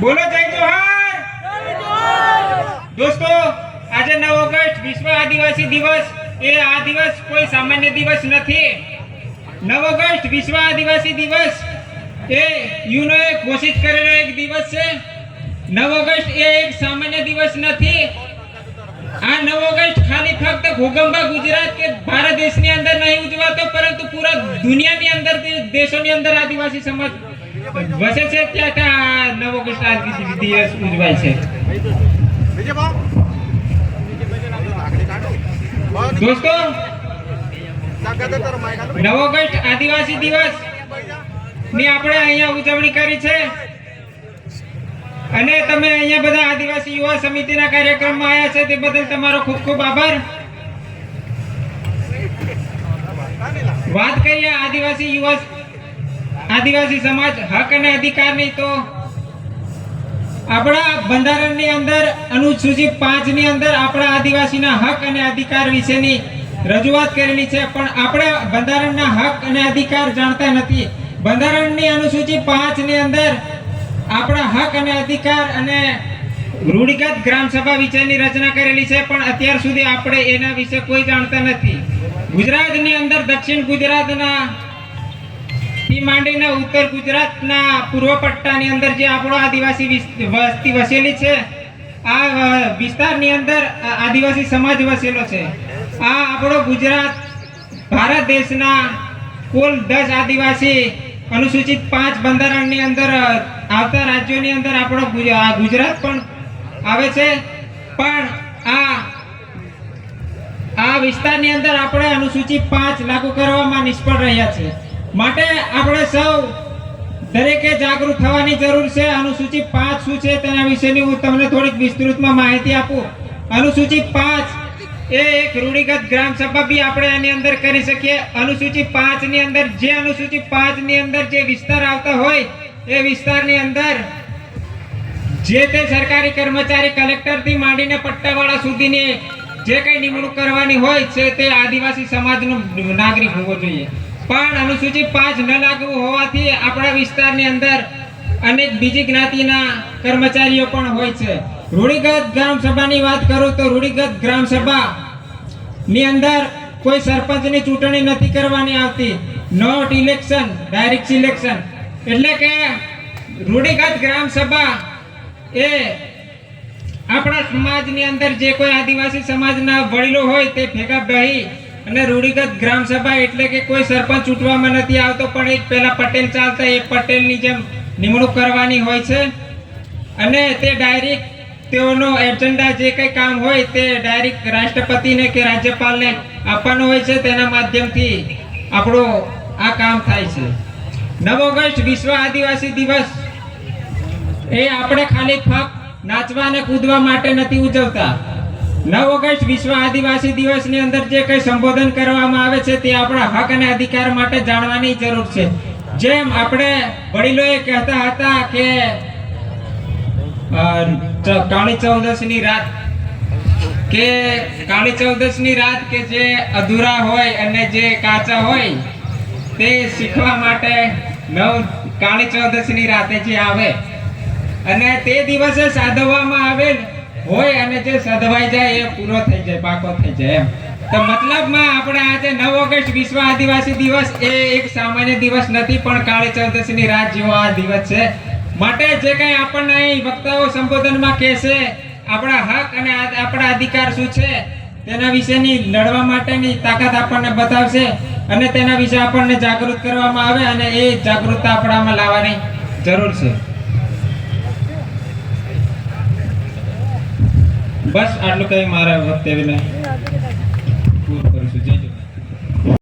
બોલો, જય જોહાર. દોસ્તો, આજે નવ ઓગસ્ટ, વિશ્વ આદિવાસી દિવસ. એ આ દિવસ કોઈ સામાન્ય દિવસ નથી. નવ ઓગસ્ટ, વિશ્વ આદિવાસી દિવસ. એ યુનોએ ઘોષિત કરેલો એક દિવસ છે. નવ ઓગસ્ટ એ એક સામાન્ય દિવસ નથી. આ નવ ઓગસ્ટ ખાલી ફક્ત ઘોગંબા ગુજરાત કે ભારત દેશની અંદર નહીં ઉજવાતો, પરંતુ પૂરા દુનિયાની અંદર, દેશોની અંદર આદિવાસી સમાજ વસે છે ત્યાં નવ ઓગસ્ટ આ દિવસ ઉજવાય છે. દોસ્તો, નવ ઓગસ્ટ આદિવાસી દિવસની આપણે અહીંયા ઉજવણી કરી છે. અને તમે અહીંયા બધા આદિવાસી યુવા સમિતિના કાર્યક્રમમાં આવ્યા છે તે બદલ તમારો ખૂબ ખૂબ આભાર. વાત કરીએ આદિવાસી યુવા આદિવાસી સમાજ હક અને અધિકારની તો આપણા બંધારણની અંદર, અનુસૂચિત પાંચની અંદર આપણા આદિવાસીના હક અને અધિકાર વિશેની રજૂઆત કરેલી છે, પણ આપણે બંધારણના હક અને અધિકાર જાણતા નથી. બંધારણની અનુસૂચિ પાંચની અંદર આપણા હક અને અધિકાર અને રૂઢિગત ગ્રામસભા વિષયની રચના કરેલી છે, પણ અત્યાર સુધી આપણે એના વિશે કોઈ જાણતા નથી. ગુજરાતની અંદર દક્ષિણ ગુજરાતના થી માંડીને ઉત્તર ગુજરાતના પૂર્વ પટ્ટાની અંદર જે આપણો આદિવાસી વિસ- વસ્તી વસેલી છે, આ વિસ્તારની અંદર આદિવાસી સમાજ વસેલો છે. આ આપણો ગુજરાત, ભારત દેશના કુલ દસ આદિવાસી અનુસૂચિત પાંચ બંધારણની અંદર આવતા રાજ્યોની અંદર આપણો ગુજ- ગુજરાત પણ આવે છે. પણ આ આ વિસ્તારની અંદર આપણે અનુસૂચિત પાંચ લાગુ કરવામાં નિષ્ફળ રહ્યા છે માટે આપણે સૌ દરેકે જાગૃત થવાની જરૂર છે. અનુસૂચિત પાંચ શું છે તેના વિશેની હું તમને થોડીક વિસ્તૃતમાં માહિતી આપું. અનુસૂચિત પાંચ એ એક રૂઢિગત ગ્રામ સભા બી આપણે એની અંદર કરી શકીએ. અનુસૂચિત પાંચની અંદર જે અનુસૂચિત પાંચની અંદર જે વિસ્તાર આવતા હોય એ વિસ્તારની અંદર જે તે સરકારી કર્મચારી કલેક્ટરથી માંડીને પટ્ટાવાળા સુધીની જે કંઈ નિમણૂક કરવાની હોય છે તે આદિવાસી સમાજનો નાગરિક હોવો જોઈએ. પણ અનુસૂચિત પાંચ ન લાગુ હોવાથી આપણા વિસ્તારની અંદર અનેક બીજી જ્ઞાતિના કર્મચારીઓ પણ હોય છે. રૂઢિગત ગ્રામ સભાની વાત કરું તો રૂઢિગત ગ્રામ સભા ની અંદર કોઈ સરપંચની ચૂંટણી નથી કરવાની આવતી. નોટ ઇલેક્શન ડાયરેક્ટ સિલેક્શન એટલે કે રૂઢિગત ગ્રામ સભા એ આપણા સમાજની અંદર જે કોઈ આદિવાસી સમાજના વડીલો હોય તે ભેગા બેહી અને રૂઢિગત ગ્રામ એટલે કે કોઈ સરપંચ ચૂંટવામાં નથી આવતો, પણ એક પેલા પટેલ ચાલતા, એ પટેલની જેમ નિમણૂક કરવાની હોય છે. અને તે ડાયરેક્ટ તેઓનો એજન્ડા જે કંઈ કામ હોય તે ડાયરેક્ટ રાષ્ટ્રપતિને કે રાજ્યપાલને આપવાનો હોય છે. તેના માધ્યમથી આપણો આ કામ થાય છે. નવ ઓગસ્ટ, વિશ્વ આદિવાસી દિવસ. એ આપણે ખાલી ફક્ત નાચવા અને કૂદવા માટે નથી ઉજવતા. નવ ઓગસ્ટ વિશ્વ આદિવાસી દિવસની અંદર જે કંઈ સંબોધન કરવામાં આવે છે તે આપણા હક અને અધિકાર માટે જાણવાની જરૂર છે. જેમ આપણે વડીલોએ કહેતા હતા કે કાળી ચૌદશની રાત કે, કાળી ચૌદશની રાત કે જે અધૂરા હોય અને જે કાચા હોય તે શીખવા માટે નવ, કાળી ચૌદશની રાતે જે આવે. અને તે દિવસે સાધવવામાં આવેલ હોય અને જે સધવાઈ જાય એ પૂરો થઈ જાય, પાકો થઈ જાય એમ. તો મતલબમાં આપણે આજે નવ ઓગસ્ટ વિશ્વ આદિવાસી દિવસ એ એક સામાન્ય દિવસ નથી, પણ કાળી ચૌદશની રાત જેવો આ દિવસ છે. માટે જે કંઈ આપણને અહીં વક્તાઓ સંબોધનમાં કહેશે, આપણા હક અને આપણા અધિકાર શું છે, તેના વિશેની લડવા માટેની તાકાત આપણને બતાવશે અને તેના વિશે આપણને જાગૃત કરવામાં આવે અને એ જાગૃતતા આપણામાં લાવવાની જરૂર છે. બસ આટલું કઈ મારા વક્તવ્ય નહીં